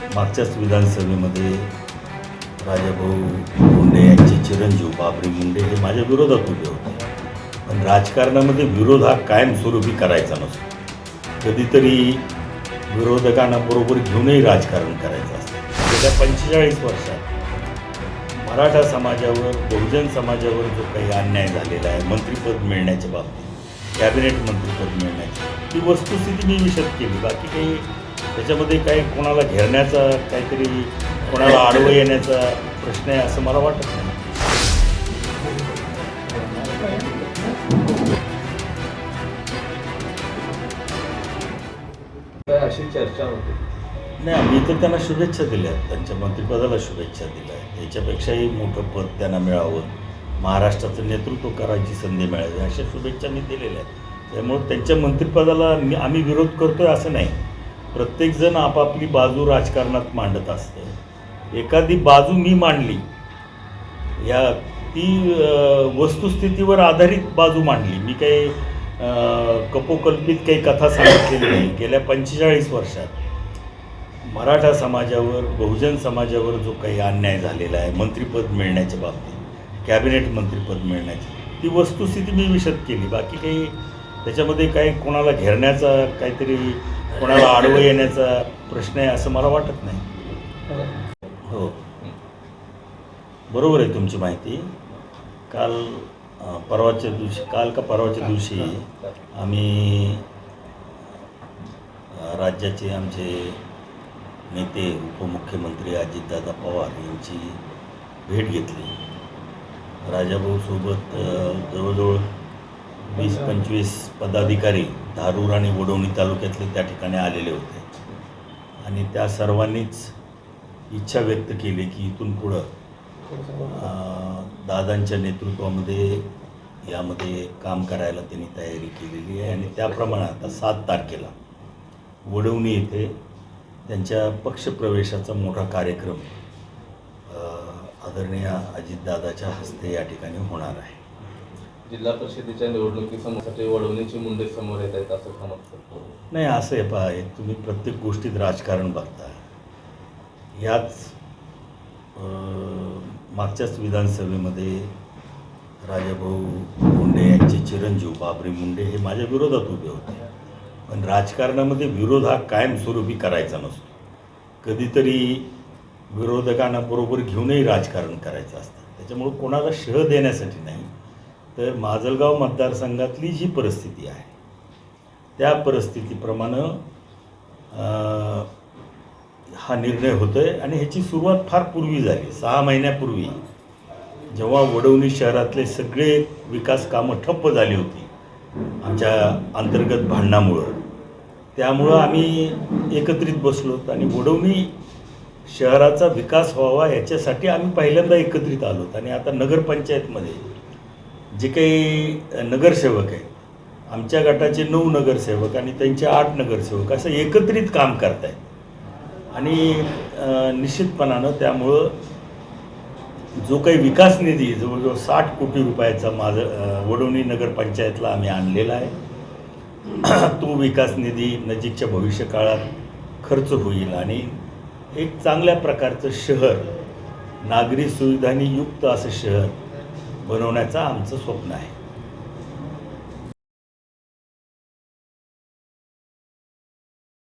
मागच्याच विधानसभेमध्ये राजाभाऊ मुंडे यांचे चिरंजीव बाबरी मुंडे हे माझ्या विरोधात उभे होते. पण राजकारणामध्ये विरोध हा कायमस्वरूपी करायचा नसतो. कधीतरी विरोधकांना बरोबर घेऊनही राजकारण करायचं असतं. गेल्या पंचेचाळीस वर्षात मराठा समाजावर बहुजन समाजावर जो काही अन्याय झालेला आहे मंत्रिपद मिळण्याच्या बाबतीत कॅबिनेट मंत्रिपद मिळण्याची ती वस्तुस्थिती मी विशद केली. बाकी काही त्याच्यामध्ये काही कोणाला घेरण्याचा काहीतरी कोणाला आडवं येण्याचा प्रश्न आहे असं मला वाटत नाही. अशी चर्चा होते? नाही मी तर त्यांना शुभेच्छा दिल्या. त्यांच्या मंत्रिपदाला शुभेच्छा दिल्या. याच्यापेक्षाही मोठं पद त्यांना मिळावं. महाराष्ट्राचं नेतृत्व करायची संधी मिळावी अशा शुभेच्छा मी दिलेल्या आहेत. त्यामुळे त्यांच्या मंत्रिपदाला मी आम्ही विरोध करतोय असं नाही. प्रत्येकजण आपापली बाजू राजकारणात मांडत असतं. एखादी बाजू मी मांडली या ती वस्तुस्थितीवर आधारित बाजू मांडली. मी काही कपोकल्पित काही कथा सांगितलेली नाही. गेल्या पंचेचाळीस वर्षात मराठा समाजावर बहुजन समाजावर जो काही अन्याय झालेला आहे मंत्रिपद मिळण्याच्या बाबतीत कॅबिनेट मंत्रिपद मिळण्याची ती वस्तुस्थिती मी विशद केली. बाकी काही त्याच्यामध्ये काही कोणाला घेरण्याचा काहीतरी कोणाला आडवं येण्याचा प्रश्न आहे असं मला वाटत नाही. हो. बरोबर आहे तुमची माहिती. काल परवाच्या दिवशी काल का परवाच्या दिवशी आम्ही राज्याचे आमचे नेते उपमुख्यमंत्री अजितदादा पवार यांची भेट घेतली. राजाभाऊसोबत जवळजवळ वीस पंचवीस पदाधिकारी धारूर आणि वडवणी तालुक्यातले त्या ठिकाणी आलेले होते. आणि त्या सर्वांनीच इच्छा व्यक्त केली की इथून पुढं दादांच्या नेतृत्वामध्ये यामध्ये काम करायला त्यांनी तयारी केलेली आहे. आणि त्याप्रमाणे आता सात तारखेला वडवणी येथे त्यांच्या पक्षप्रवेशाचा मोठा कार्यक्रम आदरणीय अजितदादाच्या हस्ते या ठिकाणी होणार आहे. जिल्हा परिषदेच्या निवडणुकीसाठी वळवणीची मुंडे समोर येत आहेत असं समजतं नाही असं आहे पहा तुम्ही प्रत्येक गोष्टीत राजकारण बघता याच मागच्याच विधानसभेमध्ये राजाभाऊ मुंडे यांचे चिरंजीव बाबरी मुंडे हे माझ्या विरोधात उभे होते. पण राजकारणामध्ये विरोध हा कायमस्वरूपी करायचा नसतो. कधीतरी विरोधकांना बरोबर घेऊनही राजकारण करायचं असतं. त्याच्यामुळं कोणाला शह देण्यासाठी नाही. तर माजलगाव मतदारसंघातली जी परिस्थिती आहे त्या परिस्थितीप्रमाणे हा निर्णय होतो आहे आणि ह्याची सुरुवात फार पूर्वी झाली. सहा महिन्यापूर्वी जेव्हा वडवणी शहरातले सगळे विकास कामं ठप्प झाली होती आमच्या अंतर्गत भांडणामुळं. त्यामुळं आम्ही एकत्रित बसलो आणि वडवणी शहराचा विकास व्हावा याच्यासाठी आम्ही पहिल्यांदा एकत्रित आलो आणि आता नगरपंचायतमध्ये जे काही नगरसेवक आहेत आमच्या गटाचे नऊ नगरसेवक आणि त्यांचे आठ नगरसेवक असं एकत्रित काम करत आहेत आणि निश्चितपणानं त्यामुळं जो काही विकास निधी जवळजवळ साठ कोटी रुपयाचा माझं वडवणी नगरपंचायतला आम्ही आणलेला आहे. तो विकास निधी नजीकच्या भविष्यकाळात खर्च होईल आणि एक चांगल्या प्रकारचं शहर नागरी सुविधांनी युक्त असं शहर बनवण्याचं आमचं स्वप्न आहे.